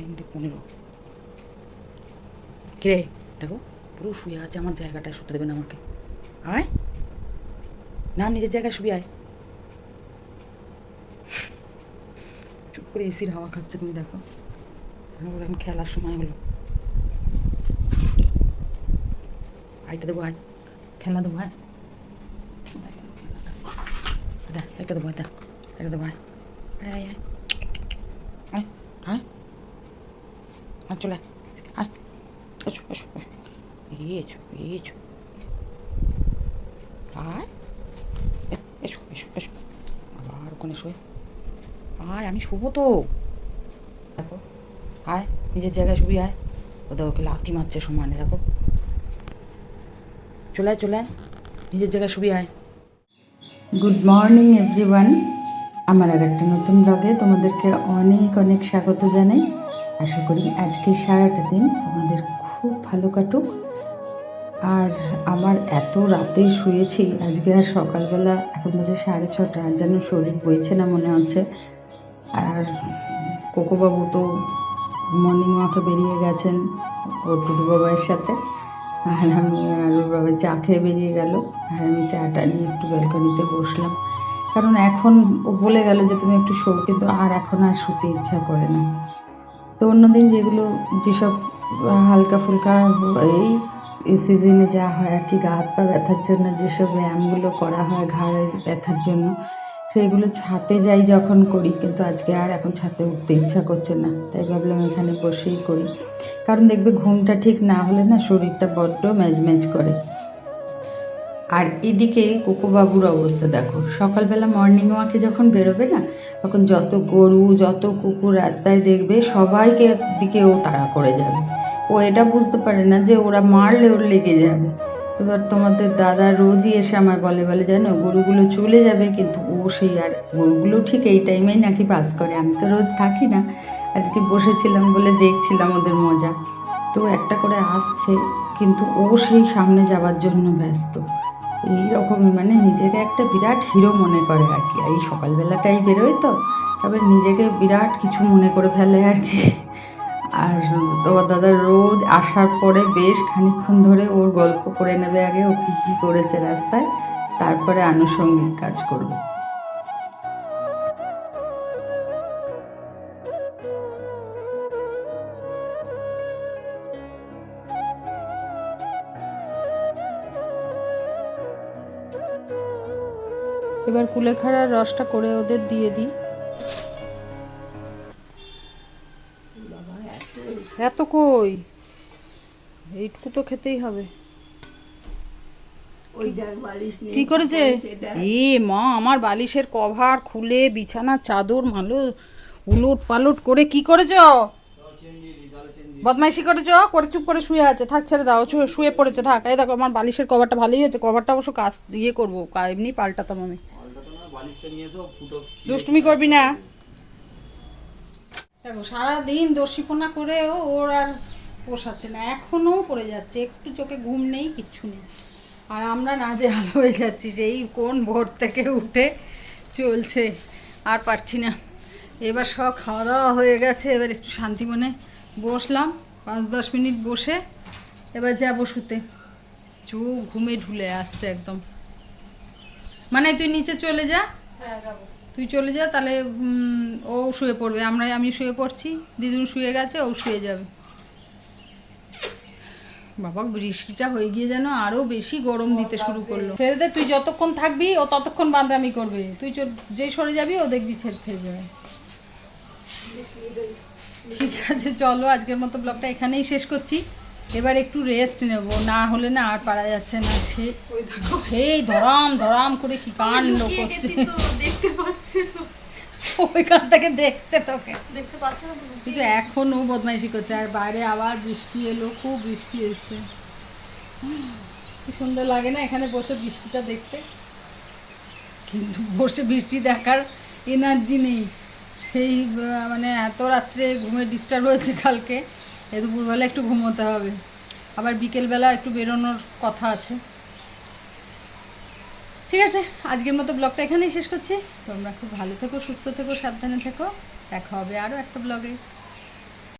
তিনটে পনেরো। কিরে, দেখো, পুরো শুয়ে আছে আমার জায়গাটায়, শুতে দেবে না আমাকে। আয়। না, নিজের জায়গায় শুয়ে আয়। চুপ করে এসির হাওয়া খাচ্ছে, তুমি দেখো। এখন খেলার সময় হলো। আইটা দেবো, আয়। খেলা দেবো, আয়। দেখ। একটা দেবো দেখ। একটা দেবো আয় আয় আয়। আয় আয়। চলে আয়। এসো এসো এসো। এসো আয়। এসো এসো এসো। আবার ওখানে শোয় আয়, আমি শুবো তো। দেখো, আয়, নিজের জায়গায় শুবি, আয়। ও দেখো ওকে লাথি মারছে সমানে, দেখো। চলে আয় চলে আয়। নিজের জায়গায় শুবি, আয়। গুড মর্নিং এভরিওয়ান আমার আর একটা নতুন ব্লগে তোমাদেরকে অনেক অনেক স্বাগত জানাই। আশা করি আজকে সারাটা দিন তোমাদের খুব ভালো কাটুক। আর আমার এত রাতে শুয়েছি, আজকে আর সকালবেলা এখন বাজে সাড়ে ছটা, আর যেন শরীর বইছে না মনে হচ্ছে। আর কোকোবাবু তো মর্নিং ওয়াকে বেরিয়ে গেছেন, ওর টুটু বাবার সাথে। আর আমি আর ওর বাবা চা খেয়ে বেরিয়ে গেল, আর আমি চাটা নিয়ে একটু ব্যালকনিতে বসলাম। কারণ এখন ও বলে গেল যে, তুমি একটু শো কিন্তু আর এখন আর শুতে ইচ্ছা করে না। তো অন্যদিন যেগুলো, যেসব হালকা ফুলকা এই সিজনে যা হয় আর কি, গা হাত পা ব্যথার জন্য যেসব ব্যায়ামগুলো করা হয় ঘাড়ের ব্যথার জন্য সেইগুলো ছাতে যাই যখন করি, কিন্তু আজকে আর এখন ছাতে উঠতে ইচ্ছা করছে না। তাই ভাবলাম এখানে বসেই করি। কারণ দেখবে ঘুমটা ঠিক না হলে না শরীরটা বড্ড ম্যাজ ম্যাজ করে। আর এদিকে কোকোবাবুর অবস্থা দেখো। সকালবেলা মর্নিং ওয়াকে যখন বেরোবে না, তখন যত গরু, যত কুকুর রাস্তায় দেখবে, সবাইকে দিকে ও তাড়া করে যাবে। ও এটা বুঝতে পারে না যে ওরা মারলে ওর লেগে যাবে। এবার তোমাদের দাদা রোজই এসে আমায় বলে বলে, জানো, গরুগুলো চলে যাবে, কিন্তু ও সেই আর গরুগুলো ঠিক এই টাইমেই নাকি পাস করে। আমি তো রোজ থাকি না। আজকে বসেছিলাম বলে দেখছিলাম ওদের মজা। তো একটা করে আসছে, কিন্তু ও সেই সামনে যাওয়ার জন্য ব্যস্ত। এই রকমই মানে নিজেকে একটা বিরাট হিরো মনে করে আর কি। এই সকালবেলাটাই বেরোয় তো তবে নিজেকে বিরাট কিছু মনে করে ফেলে আর কি। আর তোমার দাদা রোজ আসার পরে বেশ খানিক্ষণ ধরে ওর গল্প করে নেবে আগে, ও কী কী করেছে রাস্তায়, তারপরে আনুষঙ্গিক কাজ করবে। এবার কুলেখাড়ার রসটা করে ওদের দিয়ে দিই। এত কই? এইটুকু তো খেতেই হবে। কি করেছে? এ মা আমার বালিশের কভার খুলে বিছানা চাদর মালো উলট পালট করে কি করেছ? বদমাইশি করেছ? করে চুপ করে শুয়ে আছে। থাক, ছেড়ে দাও। শুয়ে পড়েছে, থাক। এই দেখো, আমার বালিশের কভারটা ভালোই হয়েছে। কভারটা অবশ্য কাজ দিয়ে করব। এমনি পাল্টাতাম আমি। দুষ্টুমি করবি না। দেখো, সারাদিন দর্শিপনা করেও ওর আর পোষাচ্ছে না। এখনও পড়ে যাচ্ছে। একটু চোখে ঘুম নেই, কিচ্ছু নেই। আর আমরা না যে আলো হয়ে যাচ্ছি, সেই কোন ভোর থেকে উঠে চলছে। আর পারছি না। এবার সব খাওয়া দাওয়া হয়ে গেছে। এবার একটু শান্তি মনে বসলাম পাঁচ দশ মিনিট বসে এবার যাব শুতে। চোখ ঘুমে ঢুলে আসছে একদম। মানে তুই নিচে চলে যা। তুই চলে যা তাহলে ও শুয়ে পড়বে। আমরা আমি শুয়ে পড়ছি দিদুন শুয়ে গেছে ও শুয়ে যাবে। বাবা বৃষ্টিটা হয়ে গিয়ে যেন আরও বেশি গরম দিতে শুরু করল। ছেড়ে দে তুই যতক্ষণ থাকবি ও ততক্ষণ বাঁদরামি করবে। তুই যেই সরে যাবি ও দেখবি ছেড়ে ছেড়ে যাবে। ঠিক আছে চলো আজকের মতো ব্লগটা এখানেই শেষ করছি। এবার একটু রেস্ট নেব না হলে না আর পারা যাচ্ছে না। সে সেই ধরাম ধরাম করে কি কাণ্ড করছে। ওইখান থেকে দেখছে তোকে। কিছু এখনও বদমাইশি করছে আর বাইরে আবার বৃষ্টি এলো খুব বৃষ্টি এসছে। কি সুন্দর লাগে না এখানে বসে বৃষ্টিটা দেখতে। কিন্তু বসে বৃষ্টি দেখার এনার্জি নেই। সেই মানে এত রাত্রে ঘুমে ডিস্টার্ব হয়েছে কালকে, এ দুপুরবেলা একটু ঘুমোতে হবে। আবার বিকেলবেলা একটু বেরোনোর কথা আছে। ঠিক আছে, আজকের মতো ব্লগটা এখানেই শেষ করছি। তোমরা খুব ভালো থেকো, সুস্থ থেকো, সাবধানে থেকো। দেখা হবে আরও একটা ব্লগে